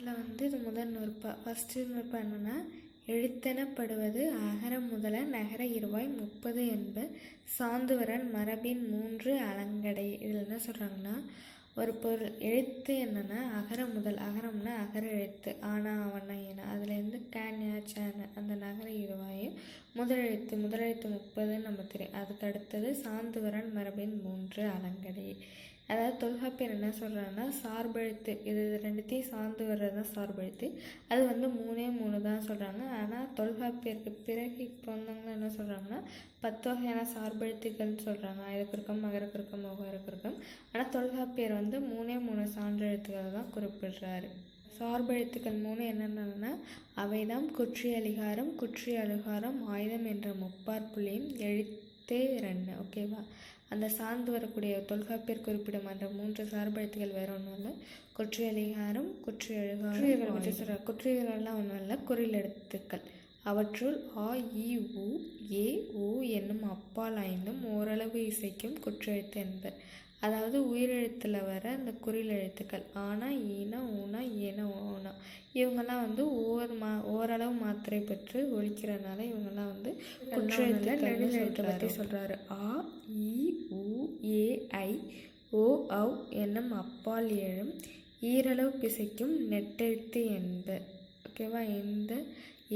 இதில் வந்து இது முதல் நூற்பா ஃபஸ்ட்டு நூற்பா என்னென்னா எழுத்தெனப்படுவது அகர முதல நகர இருவாய் முப்பது என்ப சாந்துவரன் மரபின் மூன்று அலங்கடை. இதில் என்ன சொல்கிறாங்கன்னா ஒரு பொருள் எழுத்து என்னென்னா அகர முதல் அகரம்னா அகர எழுத்து. ஆனா அவனா ஏனா அதுலேருந்து கேன்யா சேன அந்த நகர முதலெழுத்து முதலெழுத்து முப்பதுன்னு நம்ம தெரியும் அதுக்கு அடுத்தது சாந்துவரன் மரபின் மூன்று அலங்கடை. அதாவது தொல்காப்பியர் என்ன சொல்கிறாங்கன்னா சார்பெழுத்து இது ரெண்டுத்தையும் சார்ந்து வர்றது தான் சார்பெழுத்து. அது வந்து மூணே மூணு தான் சொல்கிறாங்க ஆனால் தொல்காப்பியருக்கு பிறகு இப்போ வந்தவங்க என்ன சொல்கிறாங்கன்னா பத்து வகையான சார்பெழுத்துக்கள்னு சொல்கிறாங்க அயக்குறுக்கம் மகரக்குறுக்கம் முகரக்குறுக்கம் ஆனால் தொல்காப்பியர் வந்து மூணே மூணு சான்றெழுத்துக்களை தான் குறிப்பிடுறாரு. சார்பெழுத்துக்கள் மூணு என்னென்னா அவைதாம் குற்றி அலிகாரம் குற்றி அலுகாரம் ஆயுதம் என்ற முப்பார் புள்ளியும் எழுத்தே ரெண்டு ஓகேவா அந்த சார்ந்து வரக்கூடிய தொல்காப்பியர் குறிப்பிடும் அந்த மூன்று சார்பெழுத்துகள் வேற ஒன்றும் இல்லை. குற்றி அலிகாரம் குற்றி அழுகாரம் குற்றியல்கள்லாம் ஒன்றும் இல்லை. குறில் எழுத்துக்கள். அவற்றுள் ஆ இ உ ஏ உ என்னும் அப்பால் ஐந்தும் ஓரளவு இசைக்கும் குற்றெழுத்து என்பர். அதாவது உயிரெழுத்தில் வர அந்த குறில் எழுத்துக்கள் ஆனா ஈனா ஊனா ஏனா ஓனா. இவங்கெல்லாம் வந்து ஒவ்வொரு மா ஓரளவு மாத்திரை பெற்று ஒழிக்கிறதுனால இவங்கெல்லாம் வந்து எழுத்தை பற்றி சொல்கிறாரு ஆ இ உ ஏ ஐ ஓ ஔ என்னும் அப்பால் ஏழும் ஈரளவு பிசைக்கும் நெட்டெழுத்து என்ப ஓகேவா? இந்த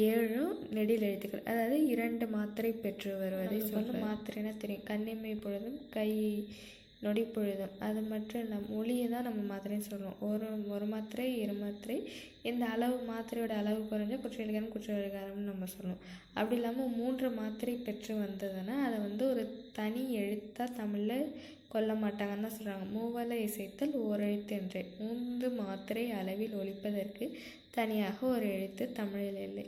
ஏழும் நெடில் எழுத்துக்கள் அதாவது இரண்டு மாத்திரை பெற்று வருவதை சொல்ல மாத்திரைன்னா தெரியும். கண்ணிமை பொழுதும் கை நொடி பொழுதும் அது மட்டும் இல்லை மொழியை தான் நம்ம மாத்திரைன்னு சொல்கிறோம் ஒரு ஒரு மாத்திரை இரு மாத்திரை இந்த அளவு மாத்திரையோட அளவு குறைஞ்சா குற்றவியல்காரம் குற்றவியல்காரம்னு நம்ம சொல்லுவோம் அப்படி இல்லாமல் மூன்று மாத்திரை பெற்று வந்ததுன்னா அதை வந்து ஒரு தனி எழுத்தாக தமிழில் கொல்ல மாட்டாங்கன்னு தான் சொல்கிறாங்க மூவலை இசைத்தல் ஓரெழுத்து என்றே. மூன்று மாத்திரை அளவில் ஒழிப்பதற்கு தனியாக ஒரு எழுத்து தமிழில் இல்லை.